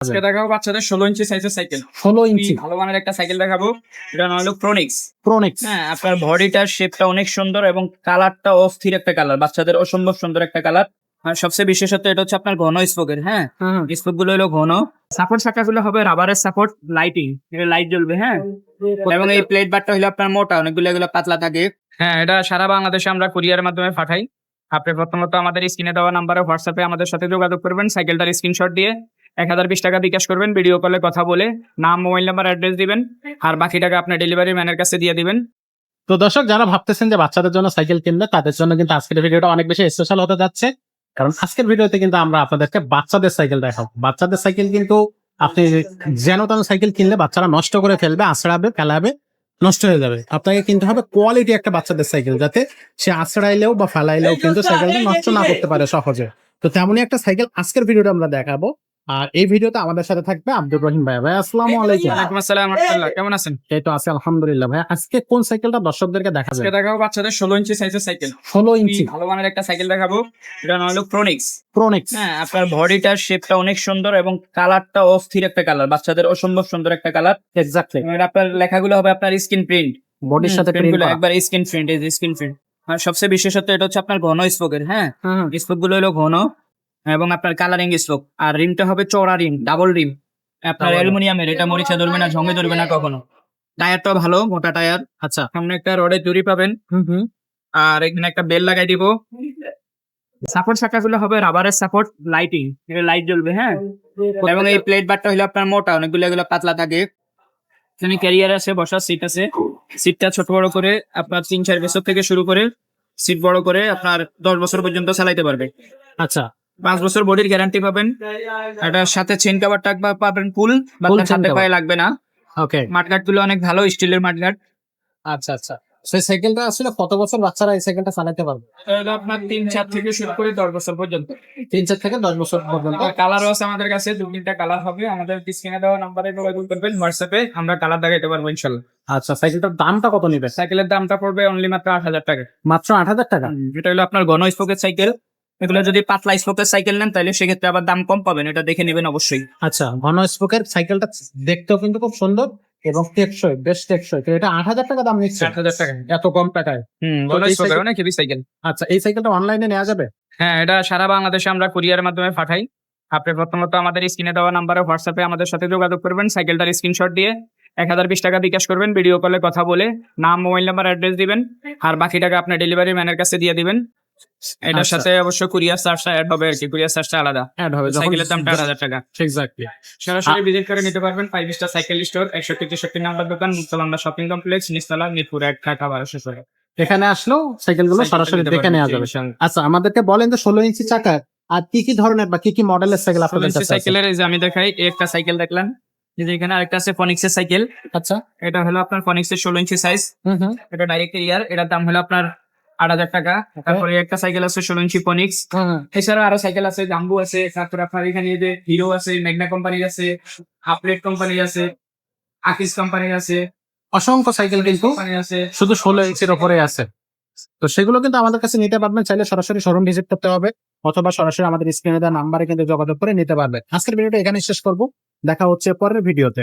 আজকে দেখাবো বাচ্চাদের ষোলো ইঞ্চি সাইজের সাইকেল ষোলো ইঞ্চি। ভালো মানের একটা সাইকেল দেখাবো। এটা নাম হলো প্রোনিক্স প্রোনেক্স হ্যাঁ আপনার বডিটার শেপটা অনেক সুন্দর এবং কালারটা অস্থির একটা কালার বাচ্চাদের অসম্ভব সুন্দর একটা কালার আর সবচেয়ে বিশেষত এটা হচ্ছে আপনার ঘন স্পোকের হ্যাঁ? স্পোকগুলো হলো ঘন। সাপোর্ট শাখা গুলো হবে রাবারের সাপোর্ট লাইটিং এটা লাইট জ্বলবে হ্যাঁ? এবং এই প্লেট বারটা হলো আপনার মোটা অনেকগুলো এগুলো পাতলা থাকে। হ্যাঁ এটা সারা বাংলাদেশে আমরা কুরিয়ারের মাধ্যমে পাঠাই। আপনি প্রথমত আমাদের স্ক্রিনে দেওয়া নাম্বারে হোয়াটসঅ্যাপে আমাদের সাথে যোগাযোগ করবেন সাইকেলটার স্ক্রিনশট দিয়ে। এক হাজার বিশ টাকা বিকাশ করবেন ভিডিও কলে কথা বলে নাম মোবাইল নাম্বার অ্যাড্রেস দিবেন আর বাকি টাকা আপনার ডেলিভারি ম্যানের কাছে দিয়ে দিবেন। তো দর্শক যারা ভাবতেছেন যে বাচ্চাদের জন্য সাইকেল কিনবে তাদের জন্য কিন্তু আজকের ভিডিওটা অনেক বেশি স্পেশাল হতে যাচ্ছে। কারণ আজকের ভিডিওতে কিন্তু আমরা আপনাদেরকে বাচ্চাদের সাইকেল দেখাবো। বাচ্চাদের সাইকেল কিন্তু আপনি যেন তেন সাইকেল কিনলে বাচ্চারা নষ্ট করে ফেলবে আছড়াবে ফেলাবে নষ্ট হয়ে যাবে। আপনাকে কিনতে হবে কোয়ালিটি একটা বাচ্চাদের সাইকেল যাতে সে আছড়াইলেও বা ফেলাইলেও কিন্তু সাইকেলটা নষ্ট না করতে পারে সহজে। তো তেমনই একটা সাইকেল আজকের ভিডিওটা আমরা দেখাবো। আর এই ভিডিওতে আমাদের সাথে থাকবে আব্দুর রহিম ভাই। ভাই আসসালামু আলাইকুম। ওয়ালাইকুম আসসালাম রহমতুল্লাহ। কেমন আছেন? এই তো আছে আলহামদুলিল্লাহ। ভাই আজকে কোন সাইকেলটা দর্শকদেরকে দেখা আজকে দেখাবো বাচ্চাদের ষোলো ইঞ্চি সাইজের সাইকেল ষোলো ইঞ্চি। ভালো মানের একটা সাইকেল দেখাবো। এটা নাম হলো প্রোনিক্স প্রোনেক্স হ্যাঁ আপনার বডিটার শেপটা অনেক সুন্দর এবং কালারটা অস্থির একটা কালার বাচ্চাদের অসম্ভব সুন্দর একটা কালার এক্স্যাক্টলি আপনার লেখাগুলো হবে আপনার স্ক্রিন প্রিন্ট বডির সাথে করা। একবার স্ক্রিন প্রিন্ট এই স্ক্রিন প্রিন্ট আর সবচেয়ে বিশেষত এটা হচ্ছে আপনার ঘন স্পোকের হ্যাঁ? স্পোকগুলো হলো ঘন। এবং আপনার কালারিং স্পোক আর রিমটা হবে চওড়া রিম ডাবল রিম। আপনার অ্যালুমিনিয়ামের এটা মরিচা ধরবে না ঝঙ্গে ধরবে না কখনো। টায়ারটা ভালো মোটা টায়ার। আচ্ছা সামনে একটা রডের জুড়ি পাবেন। আর এখানে একটা বেল লাগাই দিব। সাপোর্ট শাখাগুলো হবে রাবারের সাপোর্ট লাইটিং এটা লাইট জ্বলবে হ্যাঁ? এবং এই প্লেট বারটা হলো আপনার মোটা অনেকগুলো এগুলো পাতলা থাকে। এখানে ক্যারিয়ার আছে বসার সিট আছে। সিটটা ছোট বড় করে আপনার তিন চার বছর থেকে শুরু করে সিট বড় করে আপনার দশ বছর পর্যন্ত চালাইতে পারবে। আচ্ছা পাঁচ বছর বডির গ্যারান্টি পাবেন। এটার সাথে চেন কাভার টাক পাবেন ফুল বা cover। পায়ে লাগবে না। ওকে মাঠঘাটগুলো অনেক ভালো স্টিলের মাঠঘাট আচ্ছা আচ্ছা। সেই সাইকেলটা আসলে কত বছর বাচ্চারা এই সাইকেলটা চালাতে পারবে? আপনার তিন চার থেকে শুরু করে দশ বছর পর্যন্ত। তিন চার থেকে দশ বছর পর্যন্ত? কালারও আছে আমাদের কাছে দু তিনটা কালার হবে। আমাদের স্ক্রিনে দেওয়া নাম্বারে যোগাযোগ করবেন হোয়াটসঅ্যাপে আমরা কালার দেখাইতে পারব ইনশাল্লাহ। আচ্ছা সাইকেলটার দামটা কত নিবে সাইকেলের দামটা পড়বে অনলি মাত্র আট হাজার টাকা। মাত্র আট হাজার টাকা? যেটা হলো আপনার গণ স্পোকের সাইকেল এগুলো যদি পাতলা স্পোকের সাইকেল নেন তাহলে সেক্ষেত্রে আবার দাম কম পাবেন এটা দেখে নেবেন অবশ্যই। আচ্ছা ঘন স্পোকের সাইকেলটা দেখতেও কিন্তু খুব সুন্দর এবং টেকসই বেশ টেকসই। তো এটা আট হাজার টাকা দাম নিচ্ছে। আট হাজার টাকা। এত কম টাকায়। হম হেভি সাইকেল আচ্ছা এই সাইকেলটা অনলাইনে নেওয়া যাবে? হ্যাঁ এটা সারা বাংলাদেশে আমরা কুরিয়ারের মাধ্যমে পাঠাই। আপনি প্রথমত আমাদের স্ক্রিনে দেওয়া নাম্বারে হোয়াটসঅ্যাপে আমাদের সাথে যোগাযোগ করবেন সাইকেলটার স্ক্রিনশট দিয়ে। এক হাজার বিশ টাকা বিকাশ করবেন ভিডিও কলে কথা বলে নাম মোবাইল নাম্বার অ্যাড্রেস দিবেন আর বাকি টাকা আপনার ডেলিভারি ম্যানের কাছে দিয়ে দিবেন। এটার আচ্ছা। সাথে অবশ্য কুরিয়ার চার্জটা অ্যাড হবে আর কি কুরিয়ার চার্জটা আলাদা। অ্যাড হবে সাইকেলের দামটা আট হাজার টাকা। এক্স্যাক্টলি সরাসরি ভিজিট করে নিতে পারবেন। ফাইভ স্টার সাইকেল স্টোর একষট্টি তেষট্টি নাম্বার দোকান মুক্তবাংলা শপিং কমপ্লেক্স নিস্তলা মিরপুর এক ঢাকা বারোশো ষোলো। এখানে আসলেও সাইকেলগুলো সরাসরি দেখে নেওয়া যাবে। আচ্ছা আমাদেরকে বলেন যে ষোলো ইঞ্চি চাকা আর কি কি ধরনের বা কি কি মডেলের সাইকেল আপনাদের কাছে সাইকেলের এই যে আমি দেখাই একটা সাইকেল দেখলাম। যে এখানে আরেকটা আছে ফনিক্সের সাইকেল আচ্ছা। এটা হলো আপনার ফনিক্সের ষোলো ইঞ্চি সাইজ এটা ডাইরেক্ট ইয়ার এটার দাম হলো আপনার আট হাজার টাকা। তারপরে একটা সাইকেল আছে ইঞ্চি ফনিক্স। এছাড়া আরও সাইকেল আছে জাম্বু আছে তারপরে আপনার এখানে যে হিরো আছে ম্যাগনা কোম্পানির আছে আপলেট কোম্পানির আছে আকিস কোম্পানির আছে অসংখ্য সাইকেল কিন্তু আছে। শুধু ষোলো ইঞ্চির ওপরে আছে। তো সেগুলো কিন্তু আমাদের কাছে নিতে পারবেন চাইলে সরাসরি শোরুম ভিজিট করতে হবে অথবা সরাসরি আমাদের স্ক্রিনে দেওয়া নাম্বারে কিন্তু যোগাযোগ করে নিতে পারবেন। আজকের ভিডিওটা এখানে শেষ করব। দেখা হচ্ছে পরের ভিডিওতে